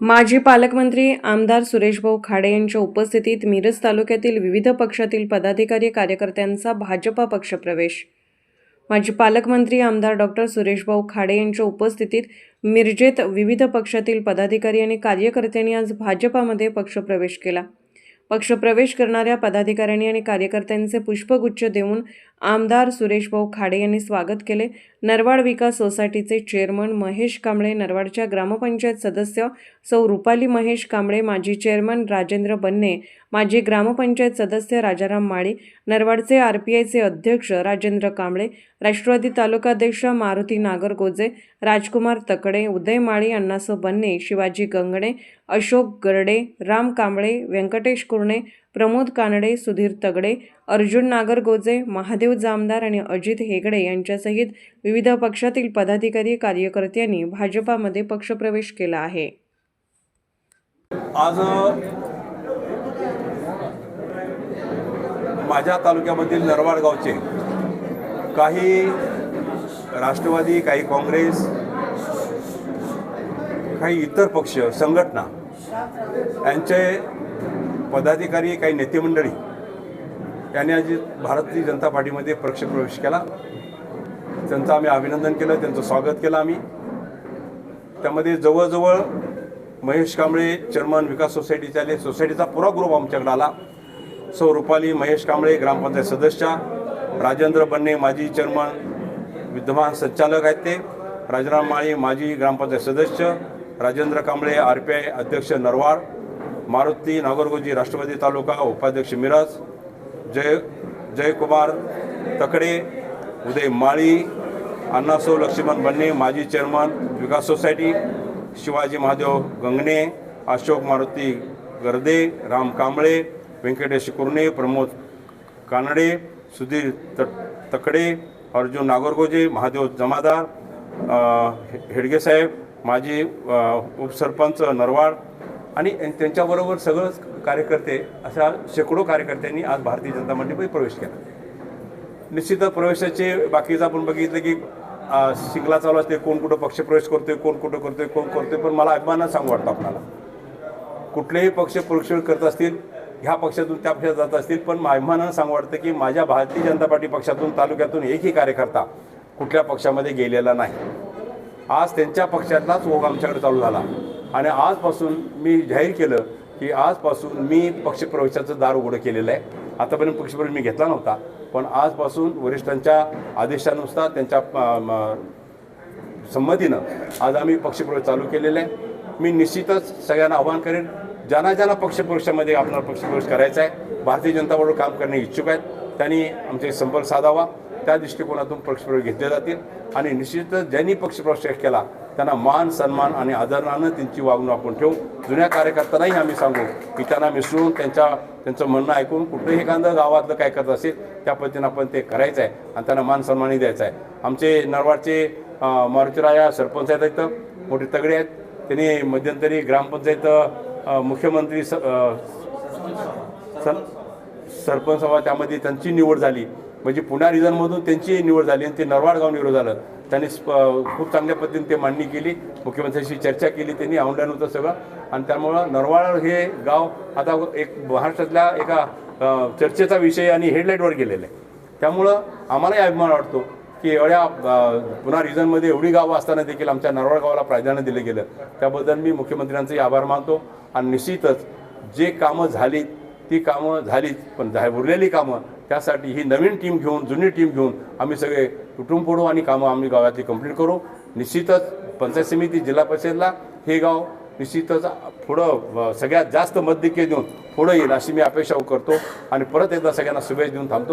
माजी पालकमंत्री आमदार सुरेशभाऊ खाडे यांच्या उपस्थितीत मिरज तालुक्यातील विविध पक्षातील पदाधिकारी कार्यकर्त्यांचा भाजपा पक्षप्रवेश माजी पालकमंत्री आमदार डॉक्टर सुरेशभाऊ खाडे यांच्या उपस्थितीत मिरजेत विविध पक्षातील पदाधिकारी आणि कार्यकर्त्यांनी आज भाजपामध्ये पक्षप्रवेश केला. पक्षप्रवेश करणाऱ्या पदाधिकाऱ्यांनी आणि कार्यकर्त्यांचे पुष्पगुच्छ देऊन आमदार सुरेशभाऊ खाडे यांनी स्वागत केले. नरवाड विकास सोसायटीचे चेअरमन महेश कांबळे नरवाडच्या ग्रामपंचायत सदस्य सौ रुपाली महेश कांबळे माजी चेअरमन राजेंद्र बन्ने माजी ग्रामपंचायत सदस्य राजाराम माळी नरवाडचे आर पी आयचे अध्यक्ष राजेंद्र कांबळे राष्ट्रवादी तालुकाध्यक्ष मारुती नागरगोजे राजकुमार तकडे उदय माळी अण्णासो बन्ने शिवाजी गंगणे अशोक गरडे राम कांबळे व्यंकटेश कुर्णे प्रमोद कानडे सुधीर तगडे अर्जुन नागरगोजे महादेव जामदार आणि अजित हेगडे यांच्यासहित विविध पक्षातील पदाधिकारी कार्यकर्त्यांनी भाजपामध्ये पक्षप्रवेश केला आहे. आज माझ्या तालुक्यामधील नरवाड गावचे काही राष्ट्रवादी काही काँग्रेस काही इतर पक्ष संघटना यांचे पदाधिकारी काही नेते मंडळी आज भारतीय जनता पार्टीमध्ये पक्षप्रवेश केला. त्यांचं आम्ही अभिनंदन केलं त्यांचं स्वागत केलं आम्ही. त्यामध्ये जवळजवळ महेश कांबळे चेअरमन विकास सोसायटीचे आले. सोसायटीचा पुरा ग्रुप आमच्याकडे आला. सौ रुपाली महेश कांबळे ग्रामपंचायत सदस्य राजेंद्र बन्ने माजी चेअरमन विद्यमान संचालक आहेत ते. राजाराम माळी माजी ग्रामपंचायत सदस्य Rajendra Kamble R P I अध्यक्ष नरवाड मारुती नागरगोजी राष्ट्रवादी तालुका उपाध्यक्ष मिराज जय जयकुमार तकडे उदय माळी अण्णासो लक्ष्मण बन्ने माजी चेअरमन विकास सोसायटी शिवाजी महादेव गंगणे अशोक मारुती गर्दे राम कांबळे व्यंकटेश कुर्णे प्रमोद कानडे सुधीर त तकडे अर्जुन नागरगोजे महादेव जमादार हे- हेडगे साहेब माजी उपसरपंच नरवाड आणि त्यांच्याबरोबर सगळंच कार्यकर्ते अशा शेकडो कार्यकर्त्यांनी आज भारतीय जनता पार्टीमध्ये प्रवेश केला. निश्चितच प्रवेशाचे बाकीचं आपण बघितलं की शिंगला चालू असते कोण कुठं पक्षप्रवेश करतोय कोण कुठं करतोय कोण करतोय पण मला अभिमानात सांगू वाटतं आपल्याला. कुठलेही पक्ष प्रवेश करत असतील ह्या पक्षातून त्या पक्षात जात असतील पण अभिमानानं सांगू वाटतं की माझ्या भारतीय जनता पार्टी पक्षातून तालुक्यातून एकही कार्यकर्ता कुठल्या पक्षामध्ये गेलेला नाही. आज त्यांच्या पक्षातलाच ओघ आमच्याकडे चालू झाला. आणि आजपासून मी जाहीर केलं की आजपासून मी पक्षप्रवेशाचं दार उघडं केलेलं आहे. आतापर्यंत पक्षप्रवेश मी घेतला नव्हता पण आजपासून वरिष्ठांच्या आदेशानुसार त्यांच्या म, संमतीनं आज आम्ही पक्षप्रवेश चालू केलेला आहे. मी निश्चितच सगळ्यांना आवाहन करेन ज्यांना ज्यांना पक्षप्रवेशामध्ये आपल्याला पक्षप्रवेश करायचा आहे भारतीय जनता बरोबर काम करणे इच्छुक आहेत त्यांनी आमचे संपर्क साधावा. त्या दृष्टिकोनातून पक्षप्रवेश घेतले जातील आणि निश्चितच ज्यांनी पक्षप्रवेश केला त्यांना मान सन्मान आणि आदरणानं त्यांची वागणूक आपण ठेवू. जुन्या कार्यकर्त्यांनाही आम्ही सांगू की त्यांना मिसळून त्यांच्या त्यांचं म्हणणं ऐकून कुठलंही एखादं गावातलं काय करत असेल त्या पद्धतीनं आपण ते करायचं आहे आणि त्यांना मान सन्मानही द्यायचा आहे. आमचे नरवाडचे मारुतीराया सरपंच आहेत इथं मोठे तगडे आहेत. त्यांनी मध्यंतरी ग्रामपंचायत मुख्यमंत्री स सर सरपंच सभा त्यामध्ये त्यांची निवड झाली. म्हणजे पुण्या रिजनमधून त्यांची निवड झाली आणि ते नरवाड गाव निवड झालं त्यांनी स्प- खूप चांगल्या पद्धतीने ते मांडणी केली. मुख्यमंत्र्यांशी चर्चा केली त्यांनी औंढ्यान होतं सगळं. आणि त्यामुळं नरवाळ हे गाव आता एक महाराष्ट्रातल्या एका चर्चेचा विषय आणि हेडलाईटवर गेलेलं आहे. त्यामुळं आम्हालाही अभिमान वाटतो की एवढ्या पुन्हा रिजनमध्ये एवढी गावं असताना देखील आमच्या नरवाळ गावाला प्राधान्य दिलं गेलं. त्याबद्दल मी मुख्यमंत्र्यांचेही आभार मानतो. आणि निश्चितच जे कामं झाली ती कामं झालीच पण झा उरलेली कामं त्यासाठी ही नवीन टीम घेऊन जुनी टीम घेऊन आम्ही सगळे तुटून पडू आणि कामं आम्ही गावातली कंप्लीट करू. निश्चितच पंचायत समिती जिल्हा परिषदला हे गाव निश्चितच पुढं सगळ्यात जास्त मतदिके देऊन पुढं येईल अशी मी अपेक्षा करतो. आणि परत एकदा सगळ्यांना शुभेच्छा देऊन थांबतो.